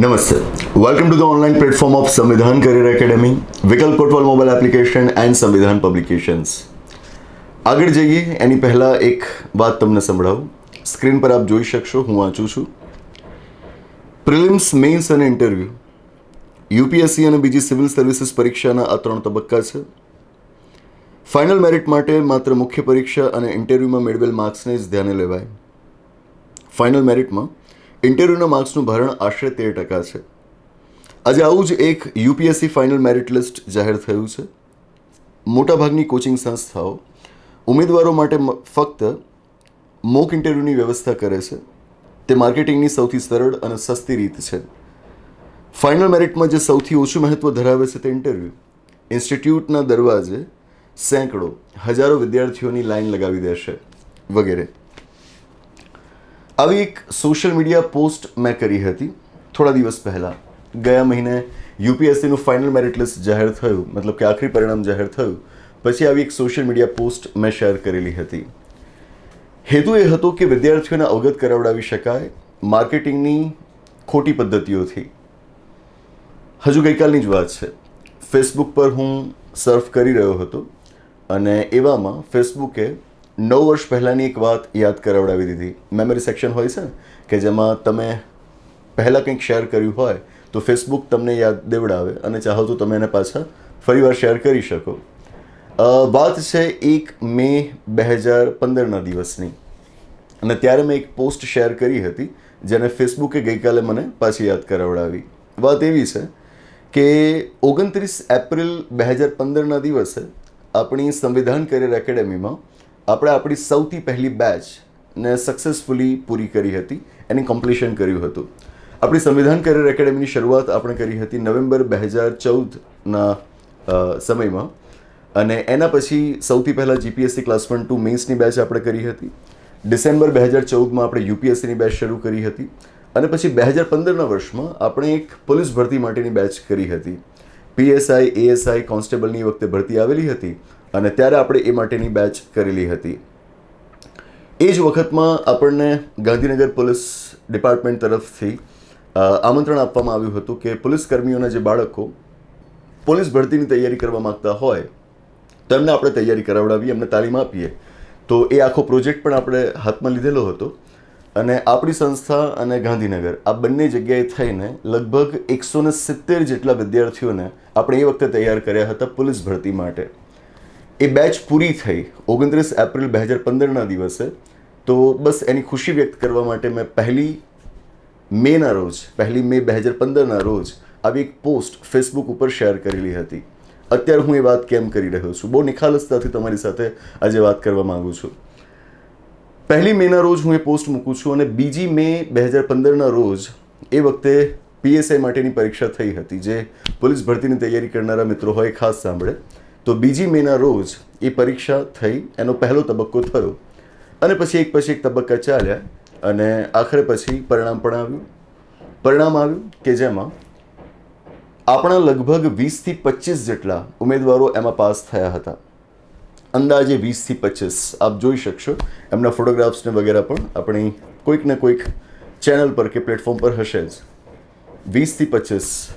નમસ્તે welcome to the online platform of Samvidhan career academy Vikalp Kotwal mobile application and Samvidhan publications આગળ જઈએ, એની પહેલાં એક વાત તમને સંભળાવું. સ્ક્રીન પર આપ જોઈ શકશો, હું વાંચું છું. પ્રિલિમ્સ મેઇન્સ અને ઇન્ટરવ્યૂ યુપીએસસી અને બીજી સિવિલ સર્વિસીસ પરીક્ષાના આ ત્રણ તબક્કા છે. ફાઇનલ મેરિટ માટે માત્ર મુખ્ય પરીક્ષા અને ઇન્ટરવ્યૂમાં મેળવેલ માર્ક્સને જ ધ્યાને લેવાય. ફાઇનલ મેરિટમાં ઇન્ટરવ્યૂના માર્ક્સનું ભરણ આશરે તેર ટકા છે. આજે આવું જ એક યુપીએસસી ફાઇનલ મેરિટ લિસ્ટ જાહેર થયું છે. મોટાભાગની કોચિંગ સંસ્થાઓ ઉમેદવારો માટે ફક્ત મોક ઇન્ટરવ્યૂની વ્યવસ્થા કરે છે. તે માર્કેટિંગની સૌથી સરળ અને સસ્તી રીત છે. ફાઇનલ મેરિટમાં જે સૌથી ઓછું મહત્ત્વ ધરાવે છે તે ઇન્ટરવ્યૂ. ઇન્સ્ટિટ્યૂટના દરવાજે સેંકડો, હજારો વિદ્યાર્થીઓની લાઈન લગાવી દેશે, વગેરે. આવી એક સોશિયલ મીડિયા પોસ્ટ મેં કરી હતી થોડા દિવસ પહેલાં. ગયા મહિને યુપીએસસીનું ફાઇનલ મેરિટ લિસ્ટ જાહેર થયું, મતલબ કે આખરી પરિણામ જાહેર થયું. પછી આવી એક સોશિયલ મીડિયા પોસ્ટ મેં શેર કરેલી હતી. હેતુ એ હતો કે વિદ્યાર્થીઓને અવગત કરાવડાવી શકાય માર્કેટિંગની ખોટી પદ્ધતિઓથી. હજુ ગઈકાલની જ વાત છે. ફેસબુક પર હું સર્ફ કરી રહ્યો હતો અને એવામાં ફેસબુકે નવ વર્ષ પહેલાંની એક વાત યાદ કરાવડાવી દીધી. મેમરી સેક્શન હોય છે કે જેમાં તમે પહેલાં કંઈક શેર કર્યું હોય, તો ફેસબુક તમને યાદ દેવડાવે અને ચાહો તો તમે એને પાછા ફરીવાર શેર કરી શકો. વાત છે એક મે બે હજાર પંદરના દિવસની. અને ત્યારે મેં એક પોસ્ટ શેર કરી હતી, જેને ફેસબુકે ગઈકાલે મને પાછી યાદ કરાવડાવી. વાત એવી છે કે ઓગણત્રીસ એપ્રિલ બે હજાર પંદરના દિવસે આપણી સંવિધાન કરિયર એકેડેમીમાં આપણે આપણી સૌથી પહેલી બેચ ને સક્સેસફુલી પૂરી કરી હતી, એની કમ્પ્લીશન કર્યું હતું. આપણી સંવિધાન કરિયર એકેડેમીની શરૂઆત આપણે કરી હતી નવેમ્બર બે હજાર ચૌદના સમયમાં. અને એના પછી સૌથી પહેલાં જીપીએસસી ક્લાસ વન ટુ મેન્સની બેચ આપણે કરી હતી. ડિસેમ્બર બે હજાર ચૌદમાં આપણે યુપીએસસીની બેચ શરૂ કરી હતી. અને પછી બે હજાર પંદરના વર્ષમાં આપણે એક પોલીસ ભરતી માટેની બેચ કરી હતી. પીએસઆઈ એએસઆઈ કોન્સ્ટેબલની વખતે ભરતી આવેલી હતી. અને ત્યારે આપણે એ માટેની બેચ કરેલી હતી. એ જ વખતમાં આપણને ગાંધીનગર પોલીસ ડિપાર્ટમેન્ટ તરફથી આમંત્રણ આપવામાં આવ્યું હતું કે પોલીસ કર્મીઓના જે બાળકો પોલીસ ભરતીની તૈયારી કરવા માગતા હોય તો એમને આપણે તૈયારી કરાવડાવીએ, એમને તાલીમ આપીએ. તો એ આખો પ્રોજેક્ટ પણ આપણે હાથમાં લીધેલો હતો અને આપણી સંસ્થા અને ગાંધીનગર, આ બંને જગ્યાએ થઈને લગભગ એકસો સિત્તેર જેટલા વિદ્યાર્થીઓને આપણે એ વખતે તૈયાર કર્યા હતા પોલીસ ભરતી માટે. એ બેચ પૂરી થઈ ઓગણત્રીસ એપ્રિલ બે હજાર પંદરના દિવસે, તો બસ એની ખુશી વ્યક્ત કરવા માટે મેં પહેલી મેના રોજ, પહેલી મે બે હજાર પંદરના રોજ આવી એક પોસ્ટ ફેસબુક ઉપર શેર કરેલી હતી. અત્યારે હું એ વાત કેમ કરી રહ્યો છું? બહુ નિખાલસતાથી તમારી સાથે આજે વાત કરવા માગું છું. પહેલી મેના રોજ હું એ પોસ્ટ મૂકું છું અને બીજી મે બે હજાર પંદરના રોજ એ વખતે પીએસઆઈ માટેની પરીક્ષા થઈ હતી, જે પોલીસ ભરતીની તૈયારી કરનારા મિત્રો હોય ખાસ સાંભળે. તો બીજી મેના રોજ એ પરીક્ષા થઈ, એનો પહેલો તબક્કો થયો. અને પછી એક પછી એક તબક્કા ચાલ્યા અને આખરે પછી પરિણામ પણ આવ્યું. પરિણામ આવ્યું કે જેમાં આપણા લગભગ વીસથી પચીસ જેટલા ઉમેદવારો એમાં પાસ થયા હતા. અંદાજે વીસથી પચીસ. આપ જોઈ શકશો. એમના ફોટોગ્રાફ્સને વગેરે પણ આપણી કોઈક ને કોઈક ચેનલ પર કે પ્લેટફોર્મ પર હશે જ. વીસથી પચીસ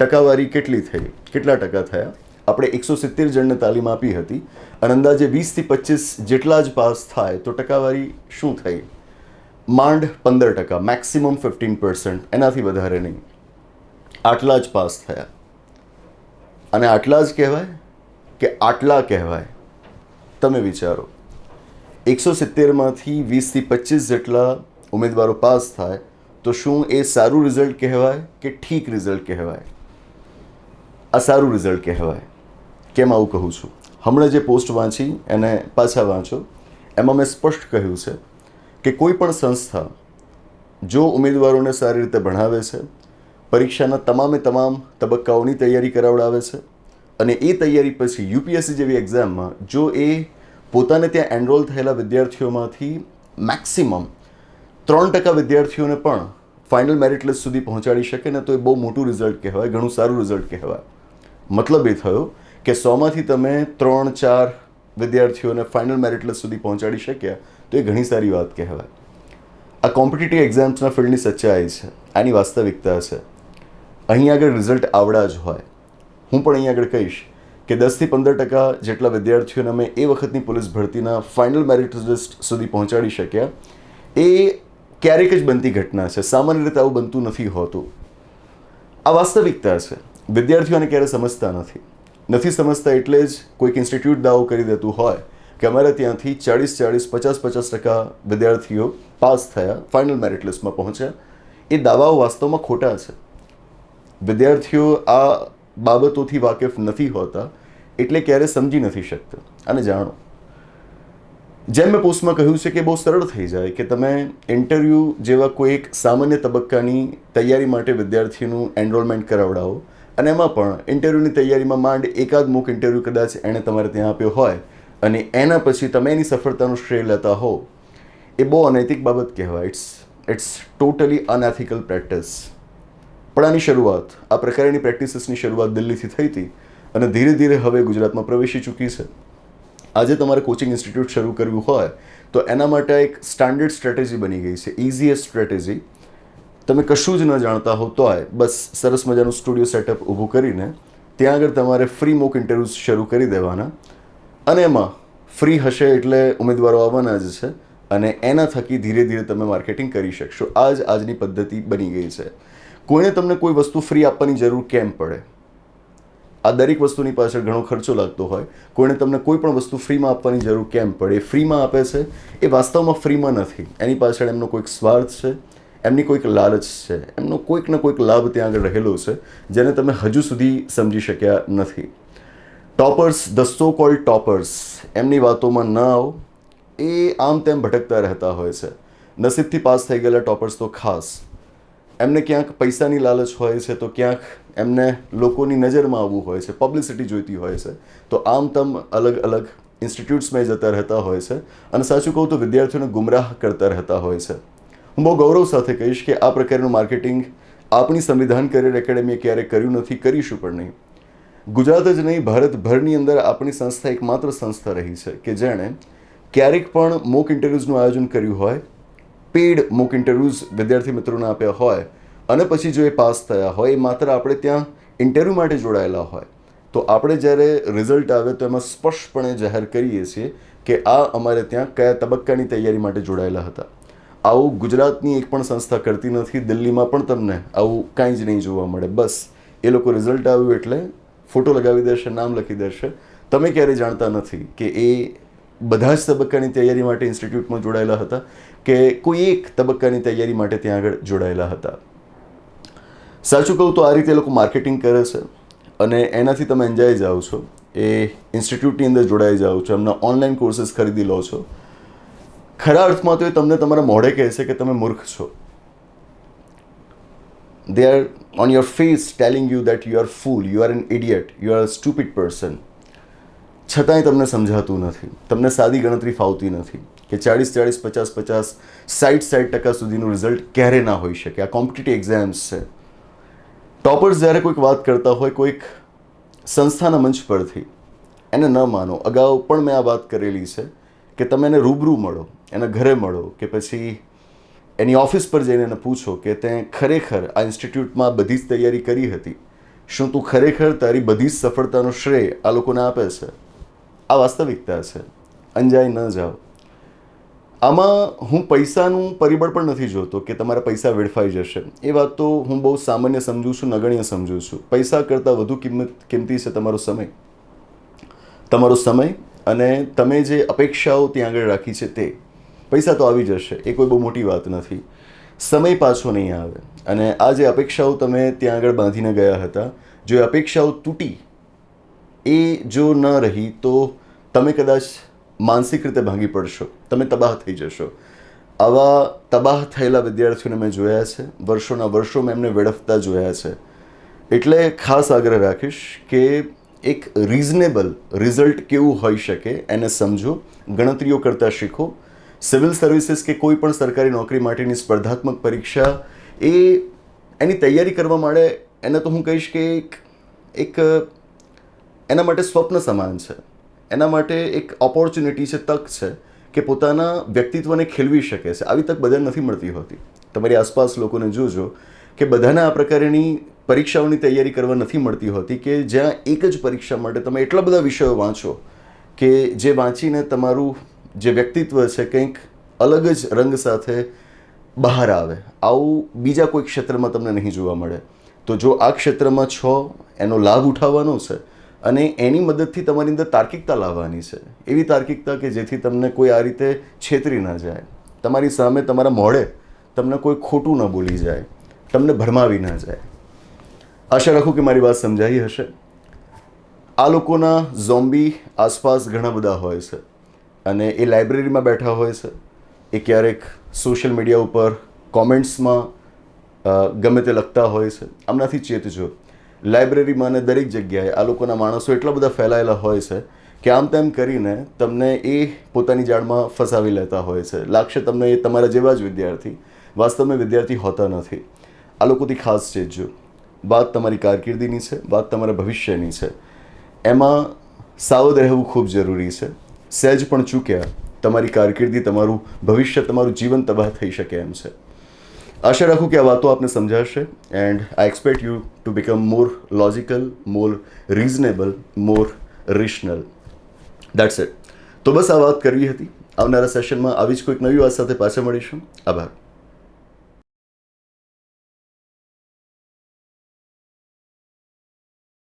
ટકાવારી કેટલી થઈ? કેટલા ટકા થયા? આપણે એકસો સિત્તેર જણને તાલીમ આપી હતી અને અંદાજે વીસથી પચીસ જેટલા જ પાસ થાય તો ટકાવારી શું થઈ? માંડ પંદર ટકા મેક્સિમમ ફિફ્ટીન પર્સન્ટ એનાથી વધારે નહીં. આટલા જ પાસ થયા. અને આટલા જ કહેવાય કે આટલા કહેવાય? તમે વિચારો. એકસો સિત્તેરમાંથી વીસથી પચીસ જેટલા ઉમેદવારો પાસ થાય તો શું એ સારું રિઝલ્ટ કહેવાય કે ઠીક રિઝલ્ટ કહેવાય? આ સારું રિઝલ્ટ કહેવાય. કેમ આવું કહું છું? હમણાં જે પોસ્ટ વાંચી, એને પાછા વાંચો. એમાં મેં સ્પષ્ટ કહ્યું છે કે કોઈ પણ સંસ્થા જો ઉમેદવારોને સારી રીતે ભણાવે છે, પરીક્ષાના તમામે તમામ તબક્કાઓની તૈયારી કરાવડાવે છે અને એ તૈયારી પછી યુપીએસસી જેવી એક્ઝામમાં જો એ પોતાને ત્યાં એનરોલ થયેલા વિદ્યાર્થીઓમાંથી મેક્સિમમ ત્રણ ટકા વિદ્યાર્થીઓને પણ ફાઇનલ મેરિટ લિસ્ટ સુધી પહોંચાડી શકે ને તો એ બહુ મોટું રિઝલ્ટ કહેવાય, ઘણું સારું રિઝલ્ટ કહેવાય. મતલબ એ થયો કે સોમાંથી તમે ત્રણ, ચાર વિદ્યાર્થીઓને ફાઇનલ મેરિટ લિસ્ટ સુધી પહોંચાડી શક્યા, તો એ ઘણી સારી વાત કહેવાય. આ કોમ્પિટિટિવ એક્ઝામ્સના ફિલ્ડની સચ્ચાઈ છે, આની વાસ્તવિકતા છે. અહીં આગળ રિઝલ્ટ આવડા જ હોય. હું પણ અહીં આગળ કહીશ કે દસથી પંદર ટકા જેટલા વિદ્યાર્થીઓને અમે એ વખતની પોલીસ ભરતીના ફાઇનલ મેરિટ લિસ્ટ સુધી પહોંચાડી શક્યા, એ ક્યારેક જ બનતી ઘટના છે. સામાન્ય રીતે આવું બનતું નથી હોતું. આ વાસ્તવિકતા છે. વિદ્યાર્થીઓને ક્યારે સમજતા નથી. નથી સમજતા એટલે જ કોઈક ઇન્સ્ટિટ્યૂટ દાવો કરી દેતું હોય કે અમારે ત્યાંથી ચાળીસ ચાળીસ, પચાસ પચાસ ટકા વિદ્યાર્થીઓ પાસ થયા ફાઇનલ મેરિટ લિસ્ટમાં પહોંચ્યા. એ દાવાઓ વાસ્તવમાં ખોટા છે. વિદ્યાર્થીઓ આ બાબતોથી વાકેફ નથી હોતા એટલે ક્યારે સમજી નથી શકતા. અને જાણો, જેમ મેં પોસ્ટમાં કહ્યું છે કે બહુ સરળ થઈ જાય કે તમે ઇન્ટરવ્યૂ જેવા કોઈ એક સામાન્ય તબક્કાની તૈયારી માટે વિદ્યાર્થીનું એનરોલમેન્ટ કરાવડાવો. અને એમાં પણ ઇન્ટરવ્યૂની તૈયારીમાં માંડ એકાદ મુખ ઇન્ટરવ્યૂ કદાચ એણે તમારે ત્યાં આપ્યો હોય અને એના પછી તમે એની સફળતાનો શ્રેય લેતા હો. એ બહુ અનૈતિક બાબત કહેવાય. It's it's totally unethical practice પણ આની શરૂઆત, આ પ્રકારની પ્રેક્ટિસીસની શરૂઆત દિલ્હીથી થઈ હતી અને ધીરે ધીરે હવે ગુજરાતમાં પ્રવેશી ચૂકી છે. આજે તમારે કોચિંગ ઇન્સ્ટિટ્યૂટ શરૂ કરવું હોય તો એના માટે એક સ્ટાન્ડર્ડ સ્ટ્રેટેજી બની ગઈ છે. ઇઝીએસ્ટ સ્ટ્રેટેજી તમે કશું જ ન જાણતા હો તો બસ સરસ મજાનું સ્ટુડિયો સેટઅપ ઊભું કરીને ત્યાં આગળ તમારે ફ્રી મોક ઇન્ટરવ્યૂઝ શરૂ કરી દેવાના. અને એમાં ફ્રી હશે એટલે ઉમેદવારો આવવાના જ છે અને એના થકી ધીરે ધીરે તમે માર્કેટિંગ કરી શકશો. આ જ આજની પદ્ધતિ બની ગઈ છે. કોઈને તમને કોઈ વસ્તુ ફ્રી આપવાની જરૂર કેમ પડે? આ દરેક વસ્તુની પાછળ ઘણો ખર્ચો લાગતો હોય. કોઈને તમને કોઈ પણ વસ્તુ ફ્રીમાં આપવાની જરૂર કેમ પડે? ફ્રીમાં આપે છે? એ વાસ્તવમાં ફ્રીમાં નથી. એની પાછળ એમનો કોઈક સ્વાર્થ છે? એમની કોઈક લાલચ છે. એમનો કોઈક ને કોઈક લાભ ત્યાં આગળ રહેલો છે, જેને તમે હજુ સુધી સમજી શક્યા નથી. Toppers the so called toppers એમની વાતોમાં ન આવો. એ આમ તેમ ભટકતા રહેતા હોય છે. નસીબથી પાસ થઈ ગયેલા ટોપર્સ તો ખાસ. એમને ક્યાંક પૈસાની લાલચ હોય છે, તો ક્યાંક એમને લોકોની નજરમાં આવવું હોય છે પબ્લિસિટી જોઈતી હોય છે, તો આમ તમ અલગ અલગ ઇન્સ્ટિટ્યૂટ્સમાં જતા રહેતા હોય છે. અને સાચું કહું તો વિદ્યાર્થીઓને ગુમરાહ કરતા રહેતા હોય છે. હું બહુ ગૌરવ સાથે કહીશ કે આ પ્રકારનું માર્કેટિંગ આપણી સંવિધાન કરિયર એકેડેમીએ ક્યારેય કર્યું નથી, કરીશું પણ નહીં. ગુજરાત જ નહીં, ભારતભરની અંદર આપણી સંસ્થા એકમાત્ર સંસ્થા રહી છે કે જેણે ક્યારેક પણ મોક ઇન્ટરવ્યૂઝનું આયોજન કર્યું હોય પેડ મોક ઇન્ટરવ્યૂઝ વિદ્યાર્થી મિત્રોને આપ્યા હોય, અને પછી જો એ પાસ થયા હોય, એ માત્ર આપણે ત્યાં ઇન્ટરવ્યૂ માટે જોડાયેલા હોય, તો આપણે જ્યારે રિઝલ્ટ આવે તો એમાં સ્પષ્ટપણે જાહેર કરીએ છીએ કે આ અમારે ત્યાં કયા તબક્કાની તૈયારી માટે જોડાયેલા હતા. આવું ગુજરાતની એક પણ સંસ્થા કરતી નથી, દિલ્હીમાં પણ તમને આવું કાંઈ જ નહીં જોવા મળે. બસ, એ લોકો રિઝલ્ટ આવ્યું એટલે ફોટો લગાવી દેશે, નામ લખી દેશે. તમે ક્યારેય જાણતા નથી કે એ બધા જ તબક્કાની તૈયારી માટે ઇન્સ્ટિટ્યૂટમાં જોડાયેલા હતા કે કોઈ એક તબક્કાની તૈયારી માટે ત્યાં આગળ જોડાયેલા હતા? સાચું કહું તો આ રીતે લોકો માર્કેટિંગ કરે છે અને એનાથી તમે એન્જોય જાઓ છો. એ ઇન્સ્ટિટ્યૂટની અંદર જોડાઈ જાઓ છો, એમના ઓનલાઈન કોર્સીસ ખરીદી લો છો. ખરા અર્થમાં તો એ તમને તમારા મોઢે કહે છે કે તમે મૂર્ખ છો. They are on your face telling you that you are fool, you are an idiot, you are a stupid person. છતાંય તમને સમજાતું નથી. તમને સાદી ગણતરી ફાવતી નથી કે ચાળીસ ચાળીસ, પચાસ પચાસ સાઠ સાઠ ટકા સુધીનું રિઝલ્ટ ક્યારે ના હોઈ શકે. આ કોમ્પિટિટિવ એક્ઝામ્સ છે. ટોપર્સ જ્યારે કોઈક વાત કરતા હોય, કોઈક સંસ્થાના મંચ પરથી, એને ન માનો. અગાઉ પણ મેં આ વાત કરેલી છે. કે તમે એને રૂબરૂ મળો, એના ઘરે મળો કે પછી એની ઓફિસ પર જઈને એને પૂછો કે તે ખરેખર આ ઇન્સ્ટિટ્યૂટમાં બધી જ તૈયારી કરી હતી. શું તું ખરેખર તારી બધી જ સફળતાનો શ્રેય આ લોકોને આપે છે? આ વાસ્તવિકતા છે. અંજાઈ ન જાઓ. આમાં હું પૈસાનું પરિબળ પણ નથી જોતો કે તમારા પૈસા વેડફાઈ જશે. એ વાત તો હું બહુ સામાન્ય સમજું છું, નગણ્ય સમજું છું. પૈસા કરતાં વધુ કિંમત, કિંમતી છે તમારો સમય. તમારો સમય અને તમે જે અપેક્ષાઓ ત્યાં આગળ રાખી છે તે, પૈસા તો આવી જશે, એ કોઈ બહુ મોટી વાત નથી. સમય પાછો નહીં આવે. અને આ જે અપેક્ષાઓ તમે ત્યાં આગળ બાંધીને ગયા હતા, જો એ અપેક્ષાઓ તૂટી, એ જો ન રહી, તો તમે કદાચ માનસિક રીતે ભાંગી પડશો, તમે તબાહ થઈ જશો. આવા તબાહ થયેલા વિદ્યાર્થીઓને મેં જોયા છે, વર્ષોના વર્ષો મેં એમને વેડફતા જોયા છે. એટલે ખાસ આગ્રહ રાખીશ કે એક રિઝનેબલ રિઝલ્ટ કેવું હોઈ શકે એને સમજો, ગણતરીઓ કરતાં શીખો. સિવિલ સર્વિસીસ કે કોઈ પણ સરકારી નોકરી માટેની સ્પર્ધાત્મક પરીક્ષા એ એની તૈયારી કરવા માટે એને તો હું કહીશ કે એક એક, એના માટે સ્વપ્ન સમાન છે. એના માટે એક ઓપોર્ચ્યુનિટી છે, તક છે કે પોતાના વ્યક્તિત્વને ખેલવી શકે છે. આવી તક બધાને નથી મળતી હોતી. તમારી આસપાસ લોકોને જોજો કે બધાને આ પ્રકારની પરીક્ષાઓની તૈયારી કરવા નથી મળતી હોતી કે જ્યાં એક જ પરીક્ષા માટે તમે એટલા બધા વિષયો વાંચો કે જે વાંચીને તમારું જે વ્યક્તિત્વ છે કંઈક અલગ જ રંગ સાથે બહાર આવે. આવું બીજા કોઈ ક્ષેત્રમાં તમને નહીં જોવા મળે. તો જો આ ક્ષેત્રમાં છો, એનો લાભ ઉઠાવવાનો છે અને એની મદદથી તમારી અંદર તાર્કિકતા લાવવાની છે. એવી તાર્કિકતા કે જેથી તમને કોઈ આ રીતે છેતરી ન જાય. તમારી સામે તમારા મોઢે તમને કોઈ ખોટું ન બોલી જાય. તમને ભરમાવી ન જાય. આશા રાખું કે મારી વાત સમજાઈ હશે. આ લોકોના ઝોમ્બી આસપાસ ઘણા બધા હોય છે. અને એ લાઇબ્રેરીમાં બેઠા હોય છે. એ ક્યારેક સોશિયલ મીડિયા ઉપર કોમેન્ટ્સમાં ગમે તે લખતા હોય છે. આમનાથી ચેતજો લાઇબ્રેરીમાં અને દરેક જગ્યાએ આ લોકોના માણસો એટલા બધા ફેલાયેલા હોય છે કે આમ તેમ કરીને તમને એ પોતાની જાળમાં ફસાવી લેતા હોય છે. લાગશે તમને એ તમારા જેવા જ વિદ્યાર્થી. વાસ્તવમાં વિદ્યાર્થી હોતા નથી. આ લોકોથી ખાસ ચેતજો વાત તમારી કારકિર્દીની છે, વાત તમારા ભવિષ્યની છે. એમાં સાવધ રહેવું ખૂબ જરૂરી છે. સહેજ પણ ચૂક્યા, તમારી કારકિર્દી, તમારું ભવિષ્ય, તમારું જીવન તબાહ થઈ શકે એમ છે. આશા રાખું કે આ વાતો આપને સમજાશે and I expect you to become more logical more reasonable more rational that's it તો બસ આ વાત કરવી હતી. આવનારા સેશનમાં આવી જ કોઈક નવી વાત સાથે પાછા મળીશું. આભાર.